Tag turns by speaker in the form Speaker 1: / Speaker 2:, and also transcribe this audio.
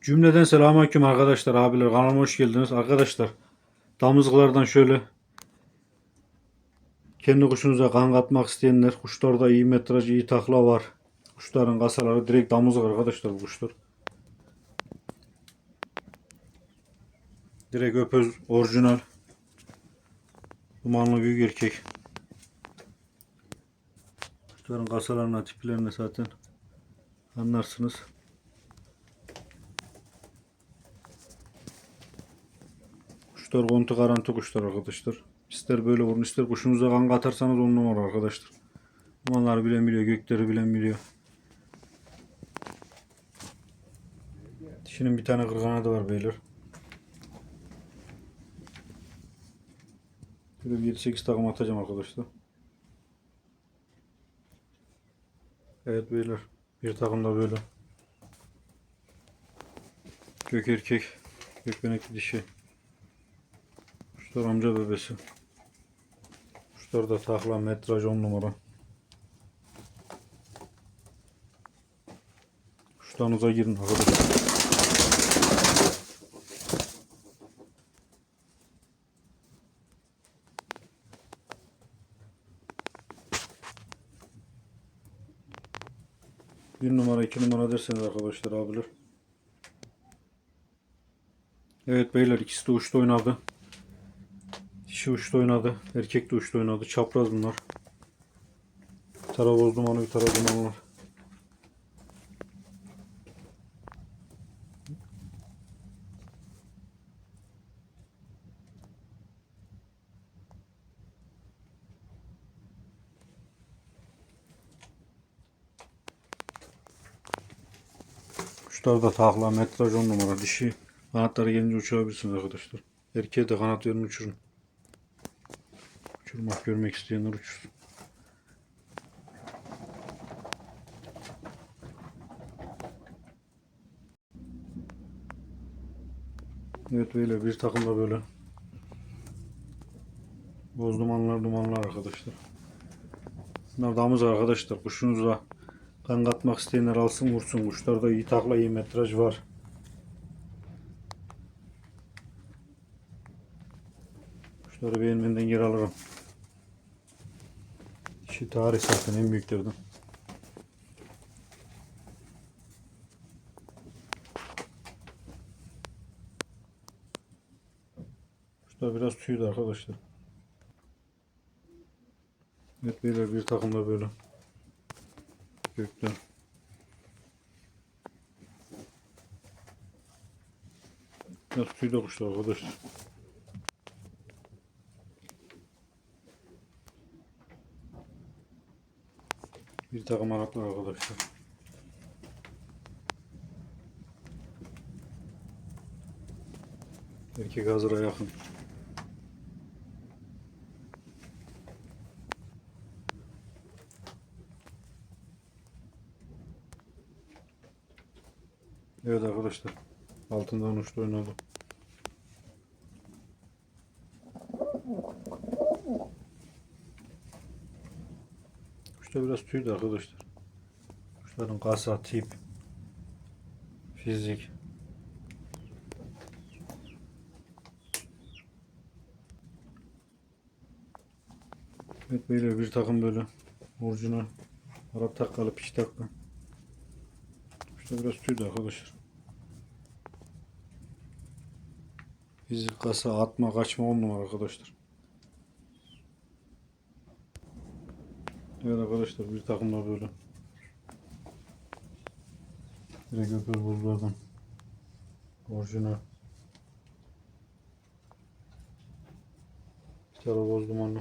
Speaker 1: Cümleden selamünaleyküm arkadaşlar, abiler. Kanalıma hoş geldiniz. Arkadaşlar, damızlıklardan şöyle kendi kuşunuza kan katmak isteyenler, kuşlarda iyi metraj, iyi takla var. Kuşların kasaları direkt damızlık arkadaşlar bu kuşlar. Direkt öpöz orijinal. Dumanlı büyük erkek. Kuşların kasalarına, tiplerine zaten anlarsınız. Kuşlar kontu garanti kuşlar arkadaşlar. İster böyle vurun ister kuşunuza kan katarsanız on numara arkadaşlar. Dumanları bilen biliyor, gökleri bilen biliyor. Dişinin bir tane kırkanadı var beyler. Böyle bir 7-8 takım atacağım arkadaşlar. Evet beyler. Bir takım da böyle. Gök erkek. Gökbenekli dişi. Kuşlar amca bebesi. Kuşlar da takla metraj 10 numara. Kuşlarınıza girin arkadaşlar. Bir numara iki numara derseniz arkadaşlar abiler. Evet beyler ikisi de uçta oynadı. Dişi uçta oynadı. Erkek de uçta oynadı. Çapraz bunlar. Bir tara boz dumanı bir tara dumanlar. Kuşlar da takla metraj 10 numara dişi. Kanatları gelince uçurabilirsiniz arkadaşlar. Erkeğe de kanat verin uçurun. Uçurmak görmek isteyenler uçursun. Evet böyle bir takım da böyle. Boz dumanlar dumanlar arkadaşlar. Bunlar damız arkadaşlar. Kuşunuzla kan katmak isteyenler alsın vursun. Kuşlarda iyi takla iyi metraj var. Kuşları beğenmenden geri alırım. Şu tarih zaten en büyüklerden. Kuşlar biraz tüydü arkadaşlar. Evet beyler bir takım da böyle. Gökler. Biraz tüydü kuşlar arkadaşlar. Bir takım Araplar arkadaşlar. Erkek hazıra yakın. Evet arkadaşlar. Altından uçtu oynadı. Kuşta biraz tüydü arkadaşlar. Kuşların kasa, tip, fizik. Evet böyle bir takım böyle orijinal Arap takkalı piş takka. Kuşta biraz tüydü arkadaşlar. Fizik kasa atma kaçma on numara arkadaşlar. Evet arkadaşlar bir takım da böyle. Direkt öpüyoruz buzlardan. Orijinal. Bir tane boz dumanlı.